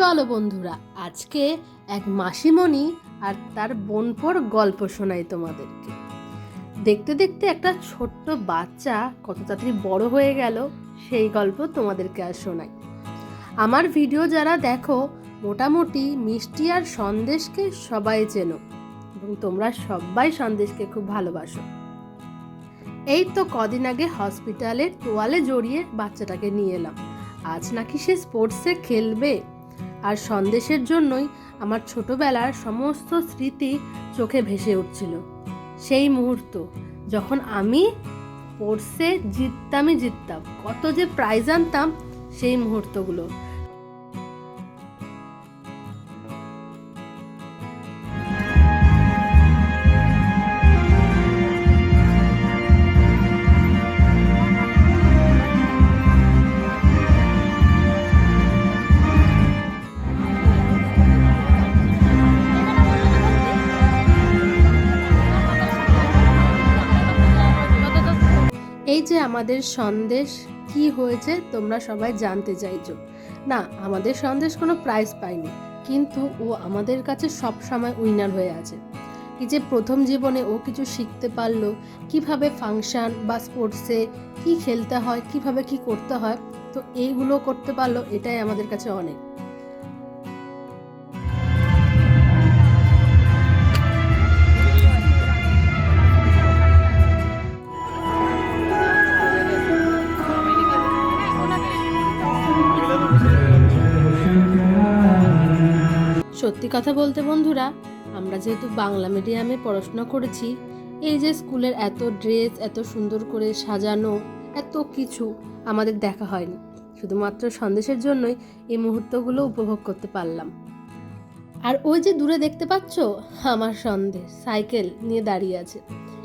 চলো বন্ধুরা, আজকে এক মাসিমণি আর তার বোনপোর গল্প শোনাই তোমাদেরকে। দেখতে দেখতে একটা ছোট্ট বাচ্চা কত তাড়াতাড়ি বড় হয়ে গেল, সেই গল্প তোমাদেরকে আর শোনাই। আমার ভিডিও যারা দেখো, মোটামুটি মিষ্টি আর সন্দেশকে সবাই চেনো এবং তোমরা সবাই সন্দেশকে খুব ভালোবাসো। এই তো কদিন আগে হসপিটালের তোয়ালে জড়িয়ে বাচ্চাটাকে নিয়ে এলাম। আজ নাকি সে স্পোর্টসে খেলবে? আর সন্দেশের জন্যই আমার ছোটবেলার সমস্ত স্মৃতি চোখে ভেসে উঠছিল। সেই মুহূর্ত যখন আমি স্পোর্টসে জিততামই জিততাম, কত যে প্রাইজ আনতাম সেই মুহূর্তগুলো। যে আমাদের সন্দেশ কি হয়েছে তোমরা সবাই জানতে চাইছো। না, আমাদের সন্দেশ কোনো প্রাইজ পায়নি, কিন্তু ও আমাদের কাছে সব সময় উইনার হয়ে আছে। এই যে প্রথম জীবনে ও কিছু শিখতে পারল, কীভাবে ফাংশন বা স্পোর্টসে কি খেলতে হয়, কীভাবে কি করতে হয়, তো এইগুলো করতে পারল, এটাই আমাদের কাছে অনেক। সত্যি কথা বলতে বন্ধুরা, আমরা যেহেতু বাংলা মিডিয়ামে পড়াশোনা করেছি, এই যে স্কুলের এত ড্রেস, এত সুন্দর করে সাজানো, এত কিছু আমাদের দেখা হয়নি। শুধুমাত্র সন্দেশের জন্যই এই মুহূর্তগুলো উপভোগ করতে পারলাম। আর ওই যে দূরে দেখতে পাচ্ছ, আমার সন্দেশ সাইকেল নিয়ে দাঁড়িয়ে আছে।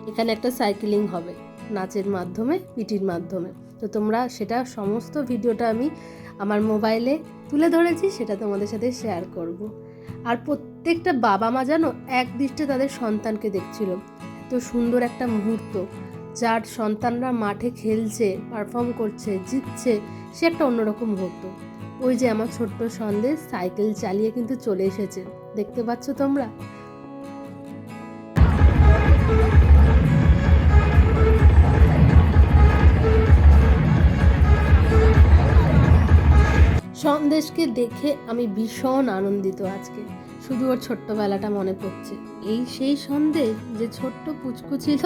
এখানে একটা সাইকেলিং হবে, নাচের মাধ্যমে পিটির মাধ্যমে। তো তোমরা সেটা সমস্ত ভিডিওটা আমি আমার মোবাইলে তুলে ধরেছি, সেটা তোমাদের সাথে শেয়ার করব। আর প্রত্যেকটা বাবা মা যেন এক দৃষ্টে তাদের সন্তানকে দেখছিল। এত সুন্দর একটা মুহূর্ত, যার সন্তানরা মাঠে খেলছে পারফর্ম করছে, জিতছে, সে একটা অন্যরকম মুহূর্ত। ওই যে আমার ছোট্ট সন্দেশ সাইকেল চালিয়ে কিন্তু চলে এসেছে, দেখতে পাচ্ছ তোমরা? সন্দেশকে দেখে আমি ভীষণ আনন্দিত আজকে। শুধু ওর ছোট্টবেলাটা মনে পড়ছে। এই সেই সন্দেশ যে ছোট্ট পুচকু ছিল,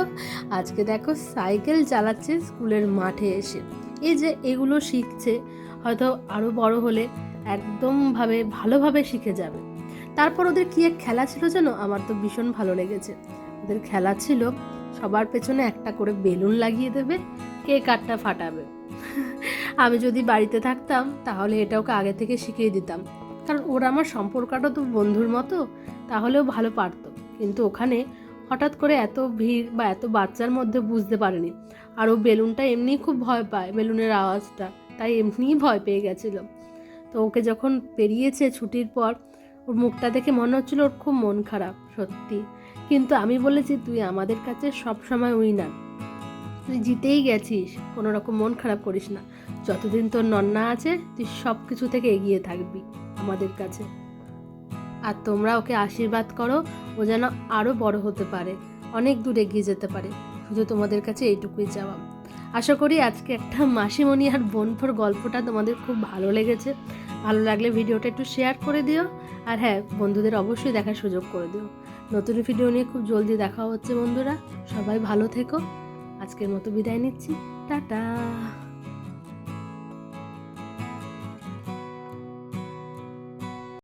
আজকে দেখো সাইকেল চালাচ্ছে স্কুলের মাঠে এসে। এই যে এগুলো শিখছে, হয়তো আরও বড় হলে একদমভাবে, ভালোভাবে শিখে যাবে। তারপর ওদের কী এক খেলা ছিল যেন আমার তো ভীষণ ভালো লেগেছে। ওদের খেলা ছিল, সবার পেছনে একটা করে বেলুন লাগিয়ে দেবে কে কাঠটা ফাটাবে। আমি যদি বাড়িতে থাকতাম, তাহলে এটা ওকে আগে থেকে শিখিয়ে দিতাম। কারণ ওরা আমার সম্পর্কটা তো বন্ধুর মতো, তাহলেও ভালো পারতো। কিন্তু ওখানে হঠাৎ করে এত ভিড় বা এত বাচ্চার মধ্যে বুঝতে পারেনি। আর ও বেলুনটা এমনিই খুব ভয় পায়, বেলুনের আওয়াজটা। তাই এমনিই ভয় পেয়ে গেছিল। তো ওকে যখন পেরিয়েছে ছুটির পর, ওর মুখটা দেখে মনে হচ্ছিল ওর খুব মন খারাপ, সত্যি। কিন্তু আমি বলেছি, তুই আমাদের কাছে সব সময় উইনার। তুই জিতেই গেছিস কোনো রকম মন খারাপ করিস না। যতদিন তোর নন্না আছে, তুই সব কিছু থেকে এগিয়ে থাকবি আমাদের কাছে। আর তোমরা ওকে আশীর্বাদ করো, ও যেন আরও বড় হতে পারে, অনেক দূর এগিয়ে যেতে পারে। শুধু তোমাদের কাছে এইটুকুই চাওয়া। আশা করি আজকে একটা মাসিমণি আর বোনফোর গল্পটা তোমাদের খুব ভালো লেগেছে। ভালো লাগলে ভিডিওটা একটু শেয়ার করে দিও। আর হ্যাঁ বন্ধুদের অবশ্যই দেখার সুযোগ করে দিও। নতুন ভিডিও নিয়ে খুব জলদি দেখা হচ্ছে বন্ধুরা। সবাই ভালো থেকো। আজকের মতো বিদায় নিচ্ছি। টাটা।